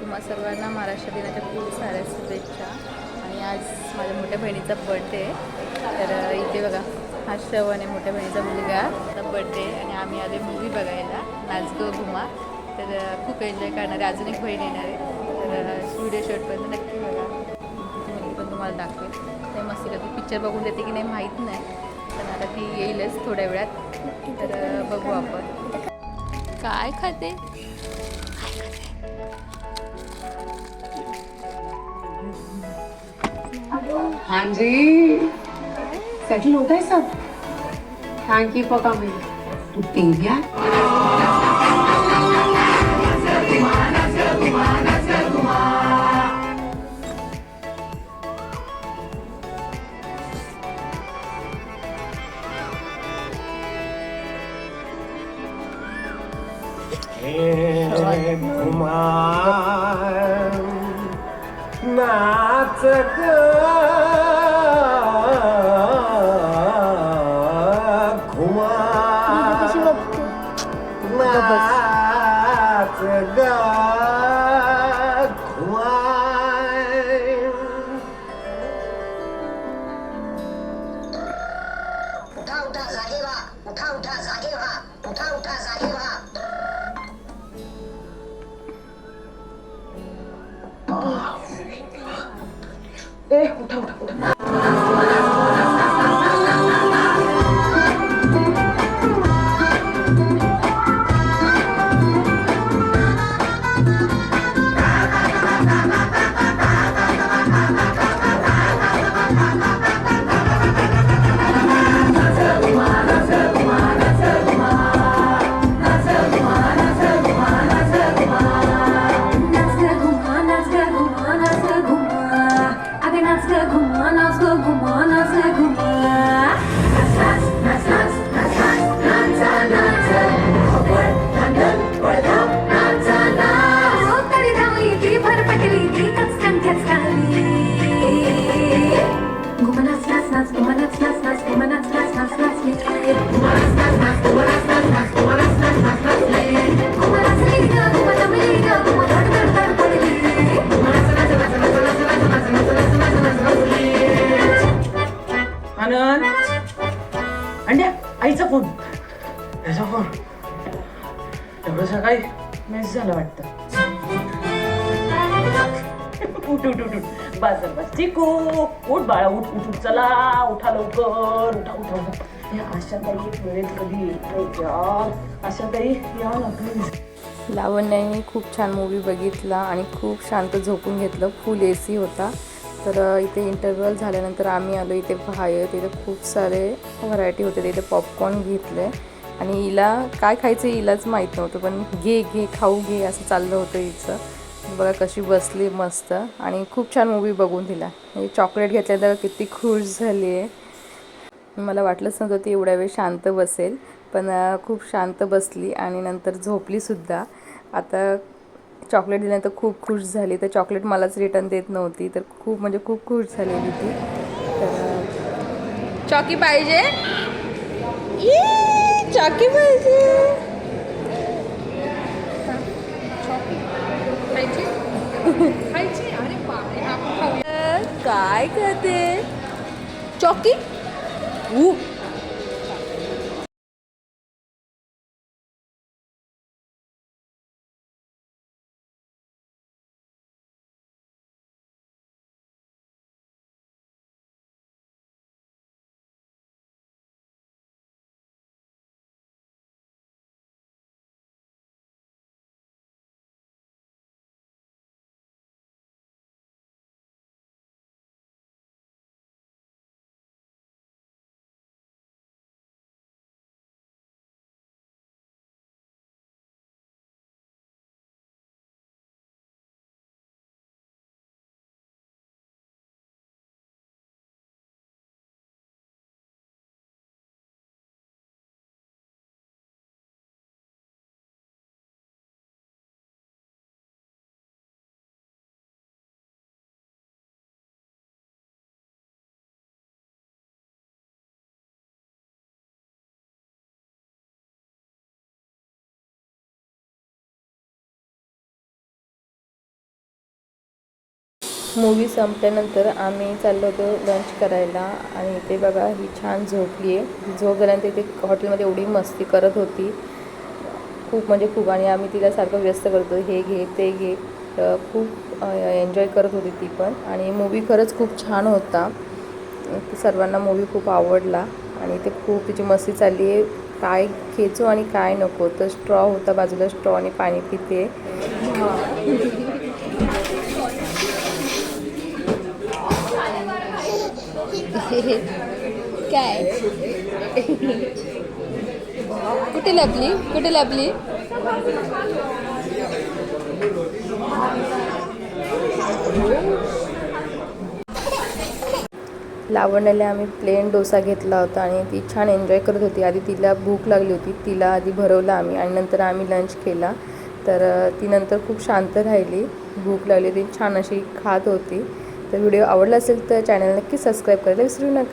तुम्हा सर्वांना महाराष्ट्र दिनाच्या खूप साऱ्या शुभेच्छा. आणि आज माझ्या मोठ्या बहिणीचा बड्डे तर इथे बघा हा श्रवण आहे मोठ्या बहिणीचा मुलगा. बड्डे आणि आम्ही आले मूवी बघायला. नाचगो घुमा. तर खूप एन्जॉय करणार. आहे अजून एक बहीण येणार आहे. तर व्हिडिओ पण नक्की बघा. मुलगी पण तुम्हाला दाखवेल. ते मस्त ती पिक्चर बघून देते की नाही माहीत नाही. पण आता ती येईलच थोड्या वेळात. तर बघू आपण. काय खाते? हाँ जी सेटल हो गए सब थैंक यू फॉर कमिंग तू तेरिया हे कुमार नाच Kumana, Kumana, Kumana, Kumana, Kumana, Kumana, Kumana, आनंद अंड्या आईचा फोन. त्याचा फोन. एवढं सकाळी मेस झालं वाटतं. उठ उठ उठ उठ. बस बस चिकू उठ बाळा उठ उठ उठ. चला उठा लवकर. उठा उठा उठा. या आशाताई वेळेत कधी येतो यार आशाताई या ना प्लीज लावण्याने खूप छान मूवी बघितला आणि खूप शांत झोपून घेतलं. फुल ए सी होता. तर इथे इंटरवल झाल्यानंतर आम्ही आलो इथे बाहेर. तिथे खूप सारे व्हरायटी होते. तिथे पॉपकॉर्न घेतले. आणि हिला काय खायचं हिलाच माहीत नव्हतं पण घे घे खाऊ घे असं चाललं होतं हिचं. बघा कशी बसली मस्त. आणि खूप छान मूवी बघून दिला म्हणजे चॉकलेट घेतल्यानंतर किती खुश झाली आहे. मला वाटलंच नव्हतं ती एवढ्या वेळ शांत बसेल पण खूप शांत बसली आणि नंतर झोपलीसुद्धा आता चॉकलेट दिल्यानंतर खूप खुश झाली. तर चॉकलेट मलाच रिटर्न देत नव्हती. तर खूप म्हणजे खूप खुश झालेली ती. तर चॉकी पाहिजे. चॉकी पाहिजे. काय करते? चॉकी मूवी संपल्यानंतर आम्ही चाललो होतो लंच करायला आणि इथे बघा ही छान झोपली आहे. झोपल्यानंतर इथे हॉटेलमध्ये एवढी मस्ती करत होती खूप म्हणजे खूप आणि आम्ही तिला सारखं व्यस्त करतो हे घे ते घे. खूप एन्जॉय करत होती ती पण. आणि मूवी खरंच खूप छान होता. सर्वांना मूवी खूप आवडला आणि ते खूप तिची मस्ती चालली आहे. काय खेचू आणि काय नको. तर स्ट्रॉ होता बाजूला स्ट्रॉ आणि पाणी पिते. काय? कुठे लपली? कुठे लपली? लावण्याला आम्ही प्लेन डोसा घेतला होता आणि ती छान एन्जॉय करत होती. आधी तिला भूक लागली होती. तिला आधी भरवलं आम्ही आणि नंतर आम्ही लंच केला. तर ती नंतर खूप शांत राहिली. भूक लागली ती छान अशी खात होती. तर व्हिडिओ आवडला असेल तर चॅनल नक्की सबस्क्राईब करायला विसरू नका.